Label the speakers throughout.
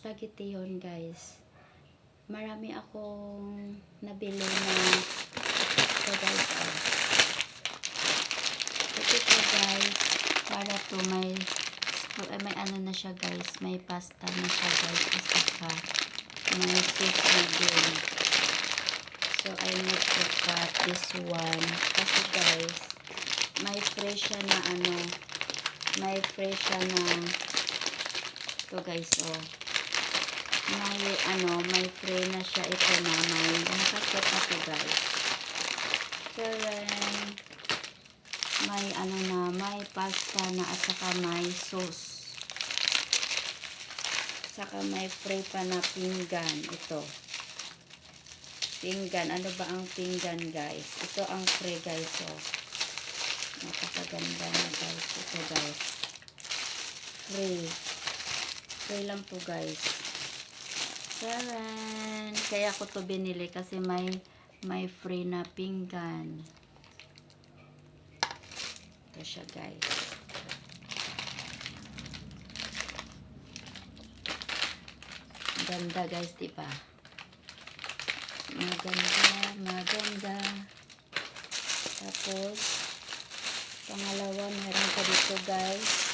Speaker 1: spaghetti yun guys. Marami akong nabili na ito guys. Oh. Ito guys. Para to may ay, may ano na siya guys. May pasta na siya guys. At saka may sauce na din. So I need to cut this one. Kasi guys, may fresh siya na ano. May fresh siya na ito guys oh may ano, may fray na siya ito na may nakasot na to guys. Karen, may ano na, may pasta na at saka may sauce. Saka may fray pa na pinggan. Ito. Pinggan. Ano ba ang pinggan guys? Ito ang fray guys. Oh. Napakaganda na guys. Ito guys. Fray. Fray lang to guys. Charan! Kaya ko to binili kasi may may free na pinggan. Ito siya guys. Ganda guys, di ba? Maganda, maganda. Tapos, pangalawa, meron pa dito guys.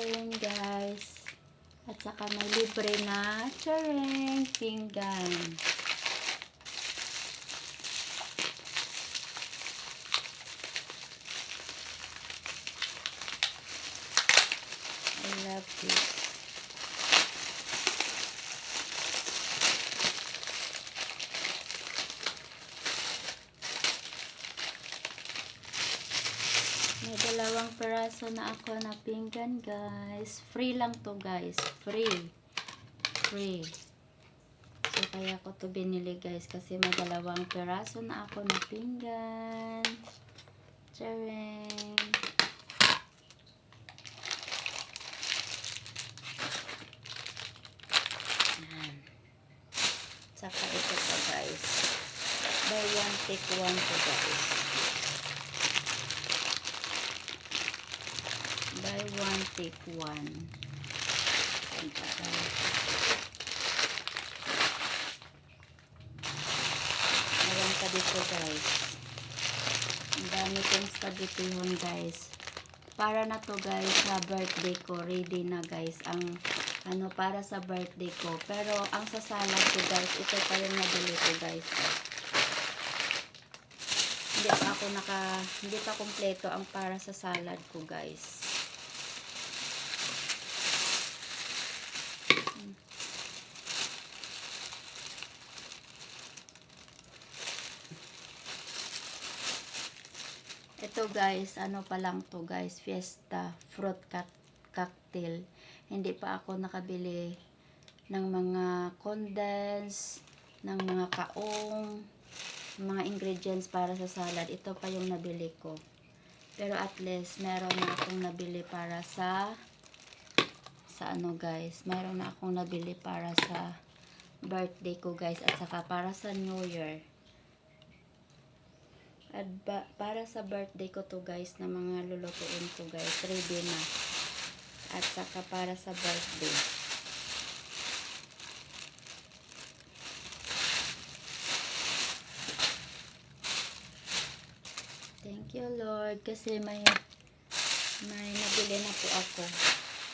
Speaker 1: Charing guys. At saka may libre na charing pinggan. I love this. May peraso na ako na pinggan, guys. Free lang to, guys. Free. Free. So, kaya ko to binili, guys. Kasi may dalawang peraso na ako na pinggan. Charing. Saka ito pa, guys. Buy one, take one to, guys. Buy one, take one. Ito guys. Meron pa dito guys. Ang dami kong spaghetti hon guys. Para na to guys sa birthday ko. Ready na guys. Ang ano para sa birthday ko. Pero ang sa ko guys. Ito pa yung nabili ko guys. Hindi pa ako naka, hindi pa kompleto ang para sa salad ko guys. Ito guys, ano pa lang to guys, Fiesta Fruit cock- Cocktail. Hindi pa ako nakabili ng mga condense, ng mga kaong, mga ingredients para sa salad. Ito pa yung nabili ko. Pero at least, meron na akong nabili para sa sa ano guys, meron na akong nabili para sa birthday ko guys at saka para sa New Year. At ba, para sa birthday ko to guys na mga lulutuin ko guys, ready na. At saka para sa birthday. Thank you Lord kasi may may nabili na po ako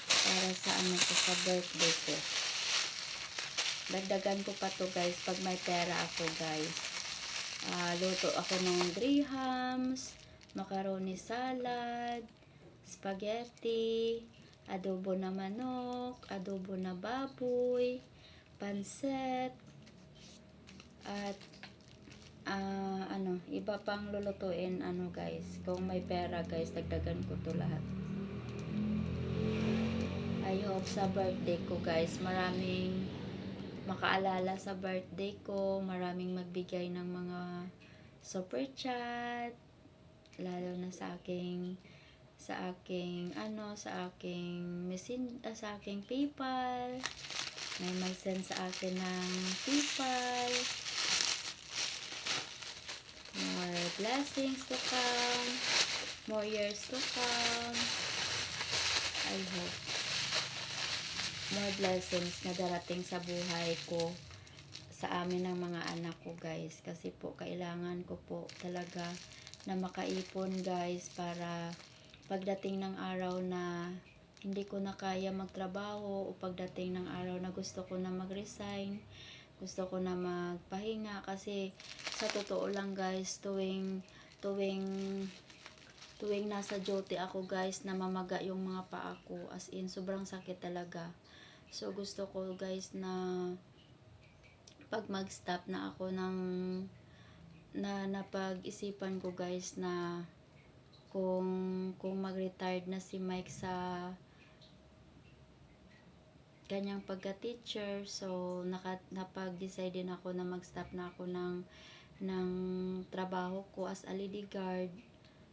Speaker 1: para sa ano ko sa birthday ko. Dagdagan ko pa to guys pag may pera ako guys. Ah, luto ako ng grahams, macaroni salad, spaghetti, adobo na manok, adobo na baboy, pansit, at ah, ano, iba pang lulutuin ano guys. Kung may pera guys, dagdagan ko to lahat. I hope sa birthday ko guys, maraming makaalala sa birthday ko, maraming magbigay ng mga super chat, lalo na sa aking sa aking ano sa aking mesin ah, sa aking PayPal. May mag-send sa akin ng PayPal. More blessings to come. More years to come. I hope more blessings na darating sa buhay ko sa amin ng mga anak ko guys. Kasi po kailangan ko po talaga na makaipon guys para pagdating ng araw na hindi ko na kaya magtrabaho o pagdating ng araw na gusto ko na mag-resign gusto ko na magpahinga. Kasi sa totoo lang guys tuwing tuwing tuwing nasa duty ako guys namamaga yung mga paa ko. As in sobrang sakit talaga so gusto ko guys na pag mag-stop na ako ng na napag-isipan ko guys na kung kung mag-retired na si Mike sa kanyang pagka-teacher. So naka, napag-decide din ako na mag-stop na ako ng ng trabaho ko as a lady guard.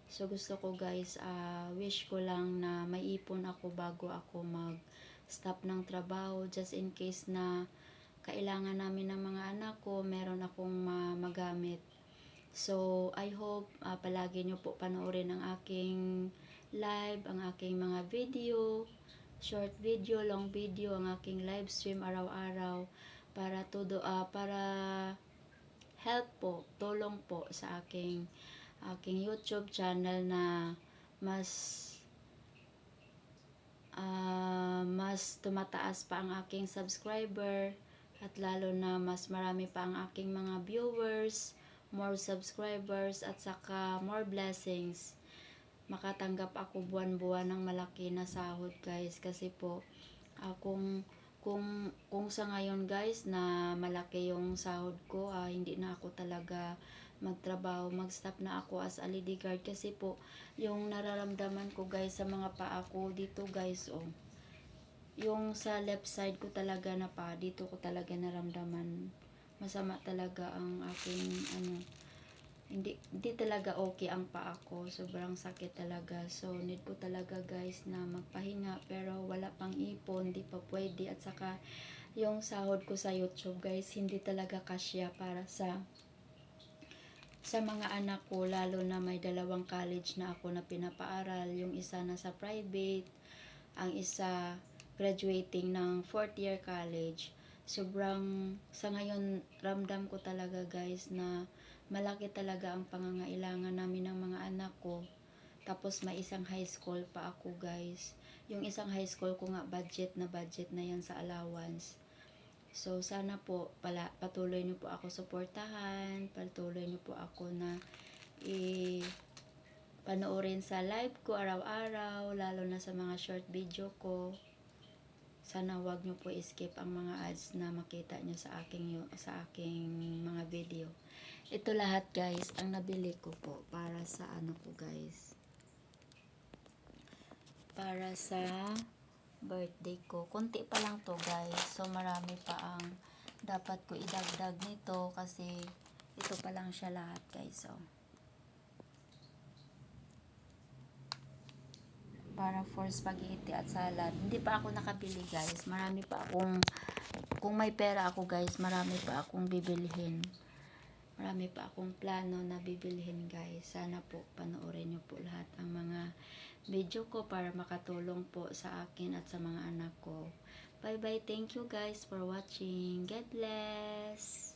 Speaker 1: So gusto ko guys ah, wish ko lang na may ipon ako bago ako mag stop ng trabaho just in case na kailangan namin ng mga anak ko meron akong ma- magamit. So I hope ah, palagi nyo po panoorin ang aking live ang aking mga video short video, long video, ang aking live stream araw-araw para todo ah, para help po, tulong po sa aking aking YouTube channel na mas ah, mas tumataas pa ang aking subscriber at lalo na mas marami pa ang aking mga viewers, more subscribers at saka more blessings. Makatanggap ako buwan-buwan ng malaki na sahod guys kasi po ah, kung kung kung sa ngayon guys na malaki yung sahod ko ah, hindi na ako talaga magtrabaho mag-stop na ako as a lady guard kasi po yung nararamdaman ko guys sa mga paa ko dito guys oh. Yung sa left side ko talaga na pa dito ko talaga naramdaman. Masama talaga ang aking ano hindi hindi talaga okay ang paa ko. Sobrang sakit talaga. So need ko talaga guys na magpahinga pero wala pang ipon di pa pwede. At saka yung sahod ko sa YouTube guys hindi talaga kasya para sa sa mga anak ko lalo na may dalawang college na ako na pinapaaral yung isa na sa private ang isa graduating ng fourth year college sobrang sa ngayon ramdam ko talaga guys na malaki talaga ang pangangailangan namin ng mga anak ko. Tapos may isang high school pa ako guys. Yung isang high school ko nga budget na budget na yan sa allowance. So sana po pala, patuloy niyo po ako suportahan, patuloy niyo po ako na panoorin sa live ko araw-araw, lalo na sa mga short video ko. Sana wag niyo po skip ang mga ads na makita niyo sa aking sa aking mga video. Ito lahat guys, ang nabili ko po para sa ano ko guys. Para sa birthday ko. Kunti pa lang to guys. So marami pa ang dapat ko idagdag nito kasi ito pa lang siya lahat guys. So. Para for spaghetti at salad. Hindi pa ako nakabili guys. Marami pa akong kung may pera ako guys, marami pa akong bibilhin marami pa akong plano na bibilhin guys. Sana po panoorin nyo po lahat ang mga video ko para makatulong po sa akin at sa mga anak ko. Bye bye. Thank you guys for watching. God bless.